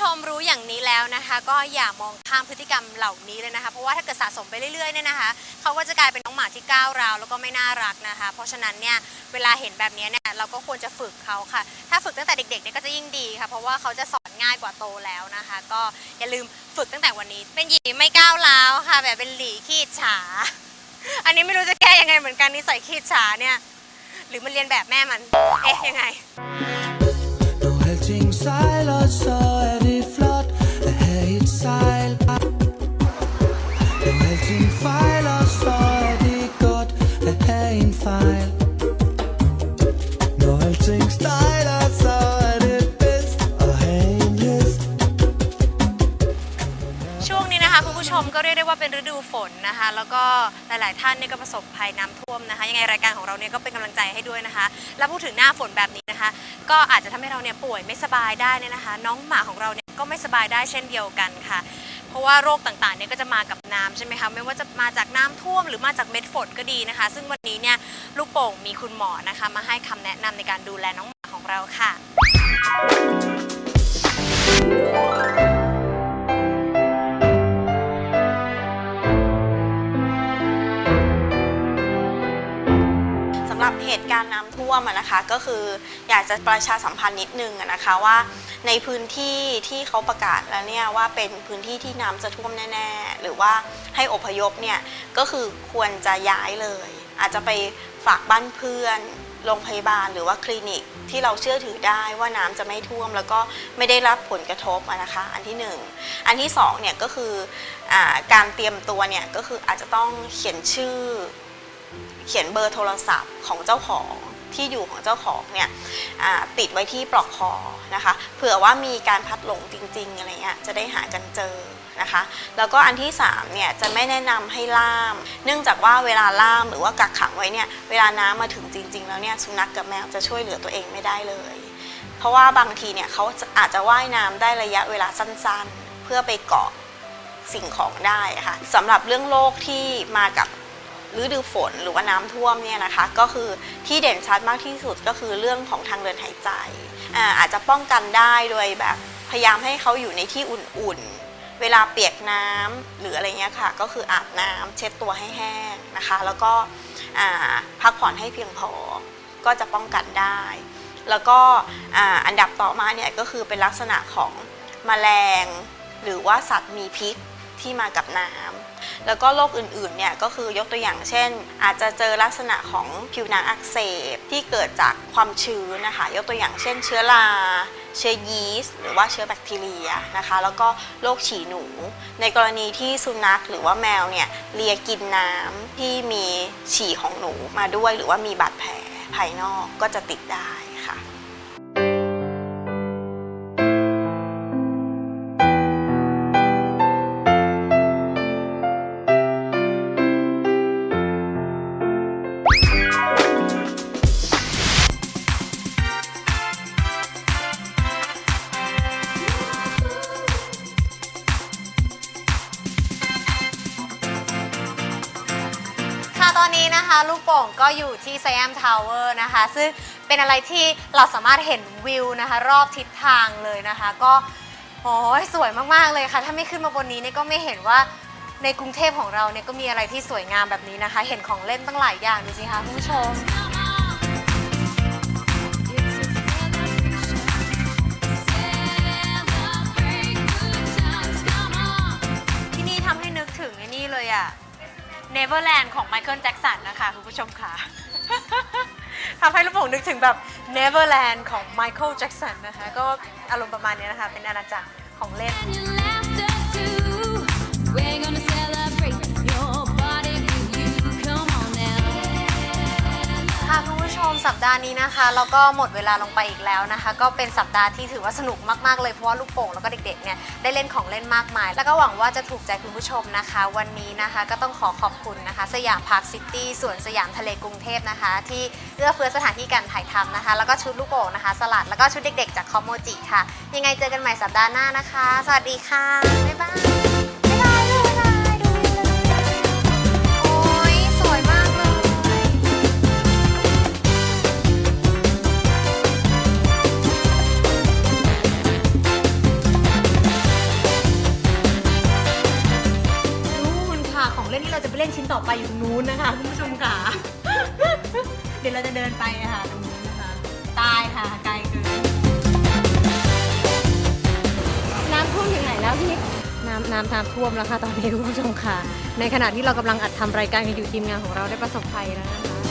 ชมรู้อย่างนี้แล้วนะคะ ก็อย่ามองข้ามพฤติกรรมเหล่านี้เลยนะคะ เพราะว่าถ้าเกิดสะสมไปเรื่อยๆเนี่ยนะคะเขาก็จะกลายเป็นน้องหมาที่ก้าวร้าวแล้วก็ไม่น่ารักนะคะ เพราะฉะนั้นเนี่ยเวลาเห็นแบบนี้เนี่ยเราก็ควรจะฝึกเขาค่ะ ถ้าฝึกตั้งแต่เด็กๆเนี่ยก็จะยิ่งดีค่ะ เพราะว่าเขาจะสอนง่ายกว่าโตแล้วนะคะ ก็อย่าลืมฝึกตั้งแต่วันนี้ เป็นหยีไม่ก้าวร้าวค่ะ แบบเป็นหลีขี้ฉา อันนี้ไม่รู้จะแก้ยังไงเหมือนกันนิสัยขี้ฉาเนี่ยหรือมันเรียนแบบแม่มันเอ๊ะยังไง Når alting sejler, ช่วงนี้นะคะคุณผู้ชมก็เรียกได้ว่าเป็นฤดูฝนนะคะ แล้วก็หลาย ๆ ท่านเนี่ยก็ประสบภัยน้ำท่วมนะคะ ยังไงรายการของเราเนี่ยก็เป็นกำลังใจให้ด้วยนะคะ แล้วพูดถึงหน้าฝนแบบนี้นะคะ ก็อาจจะทำให้เราเนี่ยป่วยไม่สบายได้เนี่ยนะคะ น้องหมาของเราเนี่ยก็ไม่สบายได้เช่นเดียวกันค่ะ เพราะว่าโรคต่างๆเนี่ยก็จะมากับน้ำใช่ไหมคะไม่ว่าจะมาจากน้ำท่วมหรือมาจากเม็ดฝนก็ดีนะคะ ซึ่งวันนี้เนี่ยลูกโป่งมีคุณหมอนะคะ มาให้คำแนะนำในการดูแลน้องหมาของเราค่ะ หรับเหตุการณ์น้ำท่วมนะคะ ก็คืออยากจะประชาสัมพันธ์นิดนึงนะคะว่า ในพื้นที่ที่เขาประกาศแล้วเนี่ยว่าเป็นพื้นที่ที่น้ำจะท่วมแน่ ๆ หรือว่าให้อพยพเนี่ยก็คือควรจะย้ายเลย อาจจะไปฝากบ้านเพื่อนโรงพยาบาลหรือว่าคลินิกที่เราเชื่อถือได้ว่าน้ำจะไม่ท่วม แล้วก็ไม่ได้รับผลกระทบนะคะ อันที่หนึ่งอันที่สองเนี่ยก็คืออการเตรียมตัวเนี่ยก็คืออาจจะต้องเขียนชื่อ เขียนเบอร์โทรศัพท์ของเจ้าของที่อยู่ของเจ้าของเนี่ยติดไว้ที่ปลอกคอนะคะเผื่อว่ามีการพัดหลงจริงๆอะไรเงี้ยจะได้หากันเจอนะคะแล้วก็อันที่3เนี่ยจะไม่แนะนำให้ล่าม เนื่องจากว่าเวลาล่ามหรือว่ากักขังไว้เนี่ยเวลาน้ำมาถึงจริง ๆ แล้วเนี่ยสุนัขกับแมวจะช่วยเหลือตัวเองไม่ได้เลย เพราะว่าบางทีเนี่ยเขาอาจจะว่ายน้ำได้ระยะเวลาสั้นๆ เพื่อไปเกาะสิ่งของได้ค่ะสำหรับเรื่องโรคที่มากับ ฤดูฝนหรือว่าน้ำท่วมเนี่ยนะคะ ก็คือที่เด่นชัดมากที่สุดก็คือเรื่องของทางเดินหายใจอาอาจจะป้องกันได้โดยแบบพยายามให้เขาอยู่ในที่อุ่นๆ เวลาเปียกน้ำหรืออะไรเงี้ยค่ะ ก็คืออาบน้ำเช็ดตัวให้แห้งนะคะ แล้วก็พักผ่อนให้เพียงพอ ก็จะป้องกันได้ แล้วก็อันดับต่อมาเนี่ยก็คือเป็นลักษณะของแมลง หรือว่าสัตว์มีพิษที่มากับน้ำ แล้วก็โรคอื่นๆเนี่ยก็คือยกตัวอย่างเช่น อาจจะเจอลักษณะของผิวหนังอักเสบที่เกิดจากความชื้นนะคะ ยกตัวอย่างเช่น เชื้อราเชื้อยีสต์หรือว่าเชื้อแบคทีเรียนะคะ แล้วก็โรคฉี่หนู ในกรณีที่สุนัขหรือว่าแมวเนี่ยเลียกินน้ำที่มีฉี่ของหนูมาด้วย หรือว่ามีบาดแผลภายนอกก็จะติดได้ อนนี้นะคะ ลูกโป่งก็อยู่ที่ไซแอมทาวเวอร์นะคะ ซึ่งเป็นอะไรที่เราสามารถเห็นวิวนะคะ รอบทิศทางเลยนะคะ ก็โอ้ยสวยมากๆเลยค่ะ ถ้าไม่ขึ้นมาบนนี้เนี่ยก็ไม่เห็นว่าในกรุงเทพของเราเนี่ยก็มีอะไรที่สวยงามแบบนี้นะคะ เห็นของเล่นตั้งหลายอย่างดูสิคะคุณผู้ชมที่นี่ทำให้นึกถึงไอ้นี่เลยอะ Neverland ของไมเคิลแจ็กสันนะคะคุณผู้ชมค่ะ ทำให้ลูกโป่งนึกถึงแบบ Neverland ของไมเคิลแจ็กสันนะคะ ก็อารมณ์ประมาณนี้นะคะ เป็นอาณาจักรของเล่น สัปดาห์นี้นะคะแล้วก็หมดเวลาลงไปอีกแล้วนะคะ ก็เป็นสัปดาห์ที่ถือว่าสนุกมากๆเลยเพราะว่าลูกโป่งแล้วก็เด็กๆเนี่ยได้เล่นของเล่นมากมาย แล้วก็หวังว่าจะถูกใจคุณผู้ชมนะคะ วันนี้นะคะก็ต้องขอขอบคุณนะคะ สยามพาร์คซิตี้สวนสยามทะเลกรุงเทพนะคะ ที่เอื้อเฟื้อสถานที่การถ่ายทำนะคะ แล้วก็ชุดลูกโป่งนะคะ สลัดแล้วก็ชุดเด็ก ๆ จากคอมโมจิค่ะ ยังไงเจอกันใหม่สัปดาห์หน้านะคะ สวัสดีค่ะบ๊ายบาย ของเล่นที่เราจะไปเล่นชิ้นต่อไปอยู่ตรงนู้นนะคะคุณผู้ชมค่ะ เดี๋ยวเราจะเดินไปนะค่ะตรงนู้นนะคะ ตายค่ะไกลเกิน น้ำท่วมถึงไหนแล้วพี่น้ำน้ำน้ำท่วมแล้วค่ะตอนนี้คุณผู้ชมค่ะ ในขณะที่เรากำลังอัดทำรายการกันอยู่ทีมงานของเราได้ประสบภัยแล้วนะคะ